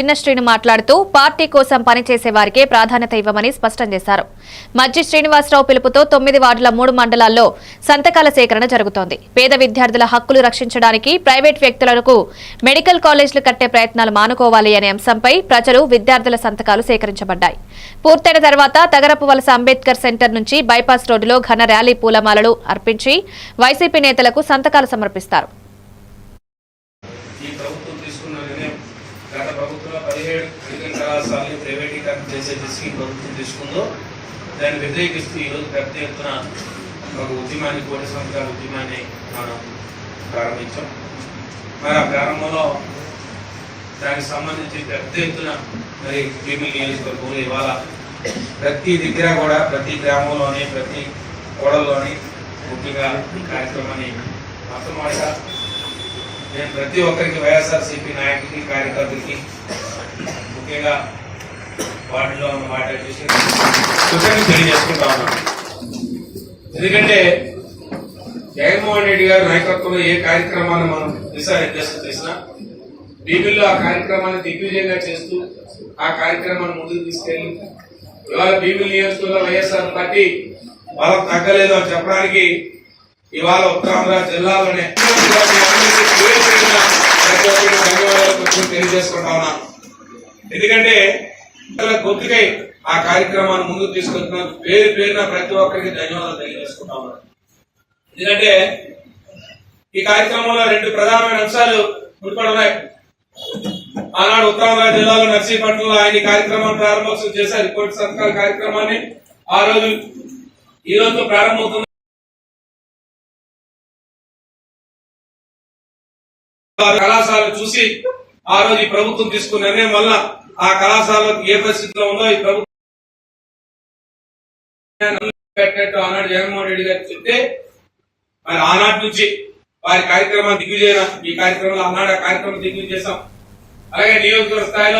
చిన్నశ్రీను మాట్లాడుతూ పార్టీ కోసం పనిచేసే వారికే ప్రాధాన్యత ఇవ్వమని స్పష్టం చేశారు. మజ్జి శ్రీనివాసరావు పిలుపుతో తొమ్మిది వార్డుల మూడు మండలాల్లో సంతకాల సేకరణ జరుగుతోంది. పేద విద్యార్థుల హక్కులు రక్షించడానికి ప్రైవేట్ వ్యక్తులకు మెడికల్ కాలేజీలు కట్టే ప్రయత్నాలు మానుకోవాలి అనే అంశంపై ప్రజలు విద్యార్థుల సంతకాలు సేకరించబడ్డాయి. పూర్తయిన తర్వాత తగరపు వలస అంబేద్కర్ సెంటర్ నుంచి బైపాస్ రోడ్డులో ఘన ర్యాలీ పూలమాలలు అర్పించి వైసీపీ నేతలకు సంతకాలు సమర్పిస్తారు ఈ ప్రభుత్వం తీసుకున్న నిర్ణయం గత ప్రభుత్వంలో పదిహేడు మెడికల్ కళాశాలని ప్రైవేటీకరణ చేసే దిశకి ప్రభుత్వం తీసుకుందో దాన్ని వ్యతిరేకిస్తూ ఈరోజు పెద్ద ఎత్తున ఒక ఉద్యమాన్ని కోటి సంవత్సరాల ఉద్యమాన్ని మనం ప్రారంభించాం. మరి ఆ ప్రారంభంలో దానికి సంబంధించి పెద్ద ఎత్తున మరి భీమిలి నియోజకవర్గంలో ఇవాళ ప్రతి దగ్గర కూడా ప్రతి గ్రామంలోని ప్రతి కోడల్లోని ముఖ్యంగా కార్యక్రమాన్ని మొట్టమొదటిగా నేను ప్రతి ఒక్కరికి వైఎస్ఆర్సీపీ నాయకుడికి కార్యకర్తలకి ముఖ్యంగా వాటిలో ఉన్న మాట చూసి కృతజ్ఞత తెలియజేసుకుంటా ఉన్నాను. ఎందుకంటే జగన్మోహన్ రెడ్డి గారి నాయకత్వంలో ఏ కార్యక్రమాన్ని మనం దిశానిర్దేశం చేసినా బీబీలో ఆ కార్యక్రమాన్ని దిగ్విజయంగా చేస్తూ ఆ కార్యక్రమాన్ని ముందుకు తీసుకెళ్ళి ఇవాళ బీబీల్ నియోజకవర్గంలో వైఎస్ఆర్ పార్టీ బలం తగ్గలేదు అని చెప్పడానికి ఇవాళ ఉత్తరాంధ్ర జిల్లాలోనే ప్రతి ఒక్కరికి ధన్యవాదాలు కొంచెం తెలియజేసుకుంటా ఉన్నాను. ఎందుకంటే గొంతుకై ఆ కార్యక్రమాన్ని ముందుకు తీసుకొచ్చిన పేరు పేరున ప్రతి ఒక్కరికి ధన్యవాదాలు తెలియజేసుకుంటా ఎందుకంటే ఈ కార్యక్రమంలో రెండు ప్రధానమైన అంశాలు ముడిపడి ఆనాడు ఉత్తరాంధ్ర జిల్లాలో నర్సీపట్నంలో ఆయన కార్యక్రమాన్ని ప్రారంభోత్సవం చేశారు. రిపోర్ట్ సత్కార కార్యక్రమాన్ని ఆ రోజు ఈ రోజుతో ప్రారంభమవుతుంది. కళాశాల చూసి ఆ రోజు ఈ ప్రభుత్వం తీసుకున్న నిర్ణయం వల్ల ఆ కళాశాలకు ఏ పరిస్థితిలో ఉందో ఈ ప్రభుత్వం పెట్టినట్టు ఆనాడు జగన్మోహన్ రెడ్డి గారు చెప్తే మరి ఆనాటి నుంచి వారి కార్యక్రమాన్ని దిగ్విజయం ఈ కార్యక్రమంలో ఆనాడు ఆ కార్యక్రమం దిగ్విజయం చేశాం అలాగే నియోజకవర్గ స్థాయిలో